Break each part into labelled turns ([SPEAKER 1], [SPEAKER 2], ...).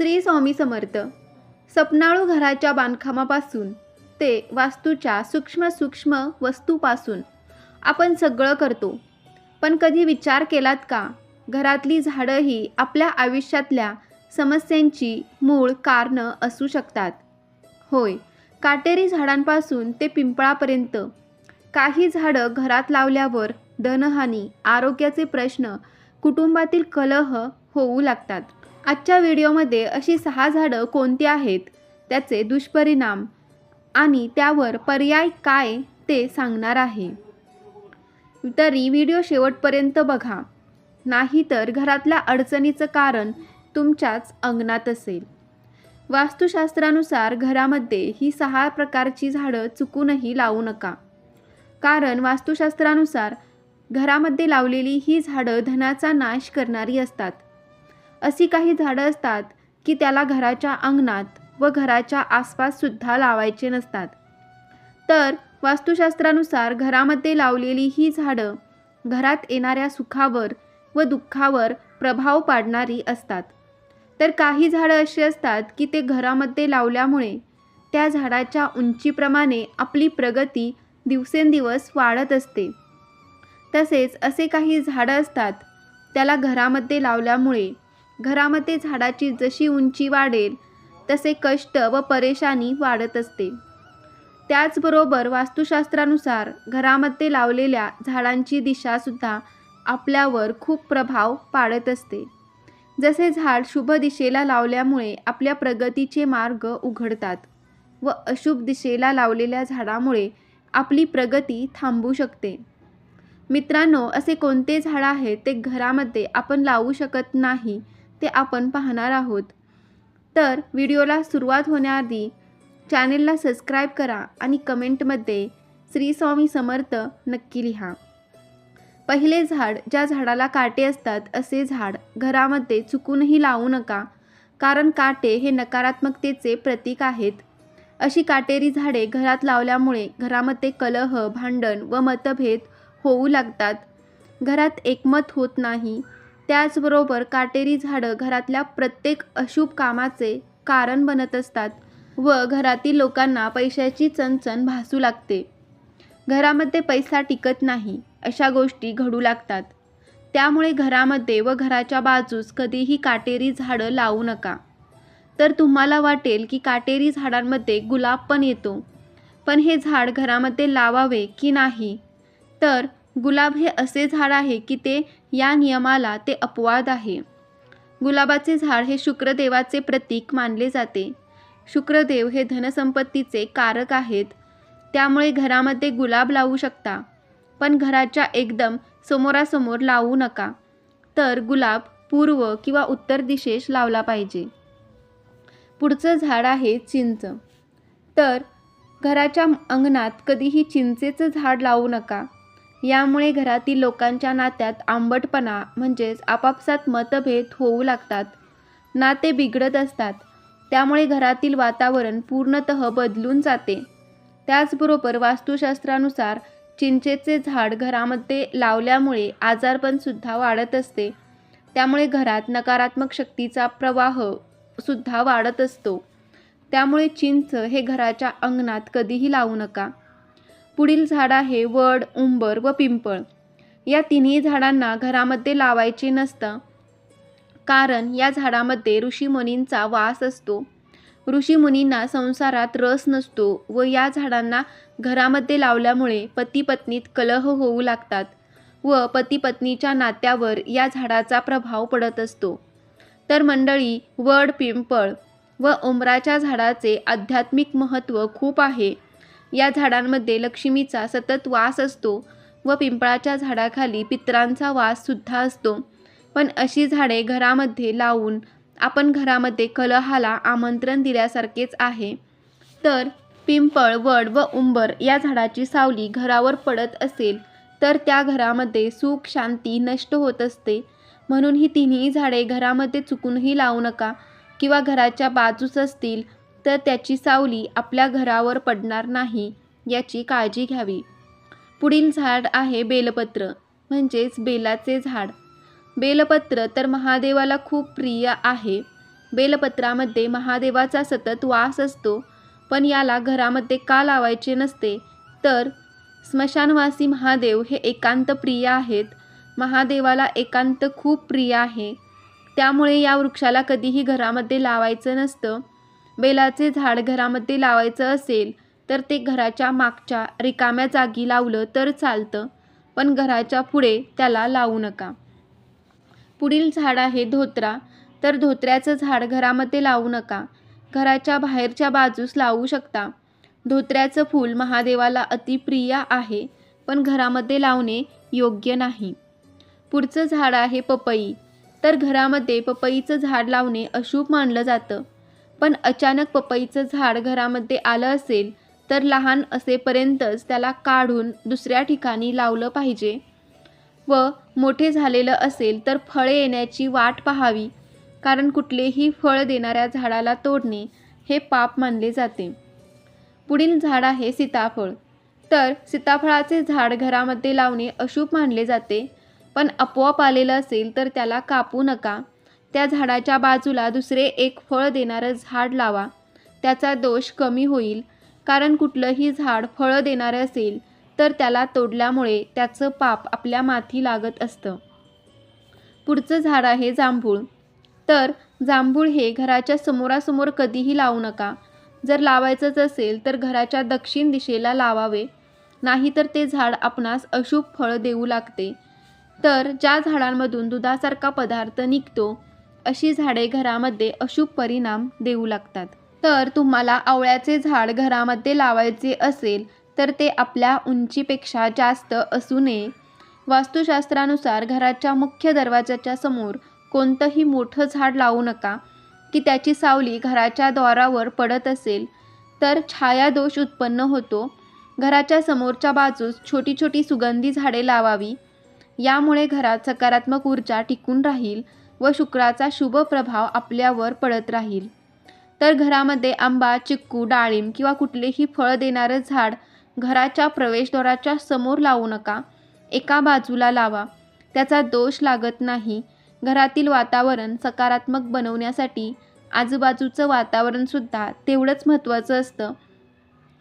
[SPEAKER 1] श्री स्वामी समर्थ. सपनाळू घराच्या बांधकामापासून ते वास्तूच्या सूक्ष्म सूक्ष्म वस्तूपासून आपण सगळं करतो. पण कधी विचार केलात का? घरातली झाडं ही आपल्या आयुष्यातल्या समस्यांची मूळ कारणं असू शकतात. होय काटेरी झाडांपासून ते पिंपळापर्यंत. काही झाडं घरात लावल्यावर धनहानी आरोग्याचे प्रश्न कुटुंबातील कलह होऊ लागतात. आजच्या व्हिडिओमध्ये अशी सहा झाडं कोणती आहेत त्याचे दुष्परिणाम आणि त्यावर पर्याय काय ते सांगणार आहे. तरी व्हिडिओ शेवटपर्यंत बघा. नाहीतर घरातल्या अडचणीचं कारण तुमच्याच अंगणात असेल. वास्तुशास्त्रानुसार घरामध्ये ही सहा प्रकारची झाडं चुकूनही लावू नका. कारण वास्तुशास्त्रानुसार घरामध्ये लावलेली ही झाडं धनाचा नाश करणारी असतात. अशी काही झाडं असतात की त्याला घराच्या अंगणात व घराच्या आसपाससुद्धा लावायचे नसतात. तर वास्तुशास्त्रानुसार घरामध्ये लावलेली ही झाडं घरात येणाऱ्या सुखावर व दुःखावर प्रभाव पाडणारी असतात. तर काही झाडं अशी असतात की ते घरामध्ये लावल्यामुळे त्या झाडाच्या उंचीप्रमाणे आपली प्रगती दिवसेंदिवस वाढत असते. तसेच असे काही झाडं असतात त्याला घरामध्ये लावल्यामुळे घरामध्ये झाडाची जशी उंची वाढेल तसे कष्ट व परेशानी वाढत असते. त्याचबरोबर वास्तुशास्त्रानुसार घरामध्ये लावलेल्या झाडांची दिशासुद्धा आपल्यावर खूप प्रभाव पाडत असते. जसे झाड शुभ दिशेला लावल्यामुळे आपल्या प्रगतीचे मार्ग उघडतात व अशुभ दिशेला लावलेल्या झाडामुळे आपली प्रगती थांबू शकते. मित्रांनो असे कोणते झाड आहे ते घरामध्ये आपण लावू शकत नाही ते आपण पाहणार आहोत. तर व्हिडिओला सुरुवात होण्याआधी चॅनेलला सबस्क्राईब करा आणि कमेंटमध्ये श्री स्वामी समर्थ नक्की लिहा. पहिले झाड ज्या झाडाला काटे असतात असे झाड घरामध्ये चुकूनही लावू नका कारण काटे हे नकारात्मकतेचे प्रतीक आहेत. अशी काटेरी झाडे घरात लावल्यामुळे घरामध्ये कलह भांडण व मतभेद होऊ लागतात. घरात एकमत होत नाही त्याचबरोबर काटेरी झाडं घरातल्या प्रत्येक अशुभ कामाचे कारण बनत असतात व घरातील लोकांना पैशाची चणचण भासू लागते. घरामध्ये पैसा टिकत नाही अशा गोष्टी घडू लागतात. त्यामुळे घरामध्ये व घराच्या बाजूस कधीही काटेरी झाडं लावू नका. तर तुम्हाला वाटेल की काटेरी झाडांमध्ये गुलाब पण येतो. पण हे झाड घरामध्ये लावावे की नाही? तर गुलाब हे असे झाड आहे की ते या नियमाला ते अपवाद आहे. गुलाबाचे झाड हे शुक्रदेवाचे प्रतीक मानले जाते. शुक्रदेव हे धनसंपत्तीचे कारक आहेत. त्यामुळे घरामध्ये गुलाब लावू शकता. पण घराच्या एकदम समोरासमोर लावू नका. तर गुलाब पूर्व किंवा उत्तर दिशेस लावला पाहिजे. पुढचं झाड आहे चिंच. तर घराच्या अंगणात कधीही चिंचेचं झाड लावू नका. यामुळे घरातील लोकांच्या नात्यात आंबटपणा म्हणजेच आपापसात मतभेद होऊ लागतात. नाते बिघडत असतात. त्यामुळे घरातील वातावरण पूर्णतः बदलून जाते. त्याचबरोबर वास्तुशास्त्रानुसार चिंचेचे झाड घरामध्ये लावल्यामुळे आजारपणसुद्धा वाढत असते. त्यामुळे घरात नकारात्मक शक्तीचा प्रवाह सुद्धा वाढत असतो. त्यामुळे चिंच हे घराच्या अंगणात कधीही लावू नका. पुढील झाड आहे वड उंबर व पिंपळ. या तिन्ही झाडांना घरामध्ये लावायचे नसतं. कारण या झाडामध्ये ऋषीमुनींचा वास असतो. ऋषीमुनींना संसारात रस नसतो व या झाडांना घरामध्ये लावल्यामुळे पती पत्नीत कलह होऊ लागतात व पती पत्नीच्या नात्यावर या झाडाचा प्रभाव पडत असतो. तर मंडळी वड पिंपळ व उंबराच्या झाडाचे आध्यात्मिक महत्त्व खूप आहे. या झाडांमध्ये लक्ष्मीचा सतत वास असतो व पिंपळाच्या झाडाखाली पित्रांचा वाससुद्धा असतो. पण अशी झाडे घरामध्ये लावून आपण घरामध्ये कलहाला आमंत्रण दिल्यासारखेच आहे. तर पिंपळ वड व उंबर या झाडाची सावली घरावर पडत असेल तर त्या घरामध्ये सुख शांती नष्ट होत असते. म्हणून ही तिन्ही झाडे घरामध्ये चुकूनही लावू नका किंवा घराच्या बाजूस असतील तर त्याची सावली आपल्या घरावर पडणार नाही याची काळजी घ्यावी. पुढील झाड आहे बेलपत्र म्हणजेच बेलाचे झाड. बेलपत्र तर महादेवाला खूप प्रिय आहे. बेलपत्रामध्ये महादेवाचा सतत वास असतो पण याला घरामध्ये का लावायचे नसते? तर स्मशानवासी महादेव हे एकांत प्रिय आहेत. महादेवाला एकांत खूप प्रिय आहे. त्यामुळे या वृक्षाला कधीही घरामध्ये लावायचं नसतं. बेलाचे झाड घरामध्ये लावायचं असेल तर ते घराच्या मागच्या रिकाम्या जागी लावलं तर चालतं पण घराच्या पुढे त्याला लावू नका. पुढील झाड आहे धोत्रा तर धोत्र्याचं झाड घरामध्ये लावू नका. घराच्या बाहेरच्या बाजूस लावू शकता. धोत्र्याचं फूल महादेवाला अतिप्रिय आहे पण घरामध्ये लावणे योग्य नाही. पुढचं झाड आहे पपई तर घरामध्ये पपईचं झाड लावणे अशुभ मानलं जातं. पण अचानक पपईचं झाड घरामध्ये आलं असेल तर लहान असेपर्यंतच त्याला काढून दुसऱ्या ठिकाणी लावलं पाहिजे. व मोठे झालेलं असेल तर फळे येण्याची वाट पाहावी कारण कुठलेही फळ देणाऱ्या झाडाला तोडणे हे पाप मानले जाते. पुढील झाड आहे सीताफळ. तर सीताफळाचे झाड घरामध्ये लावणे अशुभ मानले जाते पण आपोआप आलेलं असेल तर त्याला कापू नका. त्या झाडाच्या बाजूला दुसरे एक फळ देणारं झाड लावा. त्याचा दोष कमी होईल. कारण कुठलंही झाड फळं देणारं असेल तर त्याला तोडल्यामुळे त्याचं पाप आपल्या माथी लागत असतं. पुढचं झाड आहे जांभूळ. तर जांभूळ हे घराच्या समोरासमोर कधीही लावू नका. जर लावायचंच असेल तर घराच्या दक्षिण दिशेला लावावे. नाहीतर ते झाड आपणास अशुभ फळ देऊ लागते. तर ज्या झाडांमधून दुधासारखा पदार्थ निघतो अशी झाडे घरामध्ये अशुभ परिणाम देऊ लागतात. तर तुम्हाला आवळ्याचे झाड घरामध्ये लावायचे असेल तर ते आपल्या उंचीपेक्षा जास्त असू नये. वास्तुशास्त्रानुसार घराच्या मुख्य दरवाजाच्या समोर कोणतंही मोठं झाड लावू नका. की त्याची सावली घराच्या द्वारावर पडत असेल तर छायादोष उत्पन्न होतो. घराच्या समोरच्या बाजूस छोटी छोटी सुगंधी झाडे लावावी. यामुळे घरात सकारात्मक ऊर्जा टिकून राहील. व शुक्राचा शुभ प्रभाव आपल्यावर पडत राहील. तर घरामध्ये आंबा चिक्कू डाळिंब किंवा कुठलेही फळ देणारं झाड घराच्या प्रवेशद्वाराच्या समोर लावू नका. एका बाजूला लावा. त्याचा दोष लागत नाही. घरातील वातावरण सकारात्मक बनवण्यासाठी आजूबाजूचं वातावरणसुद्धा तेवढंच महत्त्वाचं असतं.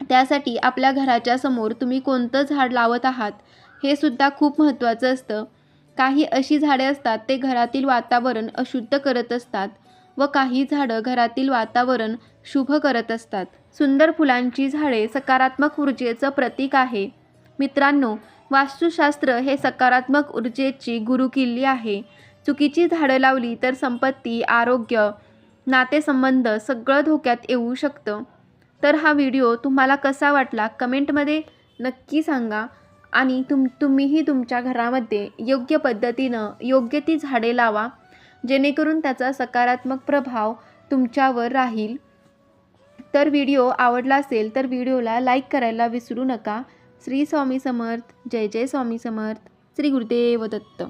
[SPEAKER 1] त्यासाठी आपल्या घराच्या समोर तुम्ही कोणतं झाड लावत आहात हे सुद्धा खूप महत्त्वाचं असतं. काही अशी झाडे असतात ते घरातील वातावरण अशुद्ध करत असतात व काही झाडं घरातील वातावरण शुभ करत असतात. सुंदर फुलांची झाडे सकारात्मक ऊर्जेचं प्रतीक आहे. मित्रांनो वास्तुशास्त्र हे सकारात्मक ऊर्जेची गुरुकिल्ली आहे. चुकीची झाडं लावली तर संपत्ती आरोग्य नातेसंबंध सगळं धोक्यात येऊ शकतं. तर हा व्हिडिओ तुम्हाला कसा वाटला कमेंटमध्ये नक्की सांगा. आणि तुम तुम्हीही तुमच्या घरामध्ये योग्य पद्धतीनं योग्य ती झाडे लावा जेणेकरून त्याचा सकारात्मक प्रभाव तुमच्यावर राहील. तर व्हिडिओ आवडला असेल तर व्हिडिओला लाईक करायला विसरू नका. श्री स्वामी समर्थ. जय जय स्वामी समर्थ. श्री गुरुदेव दत्त.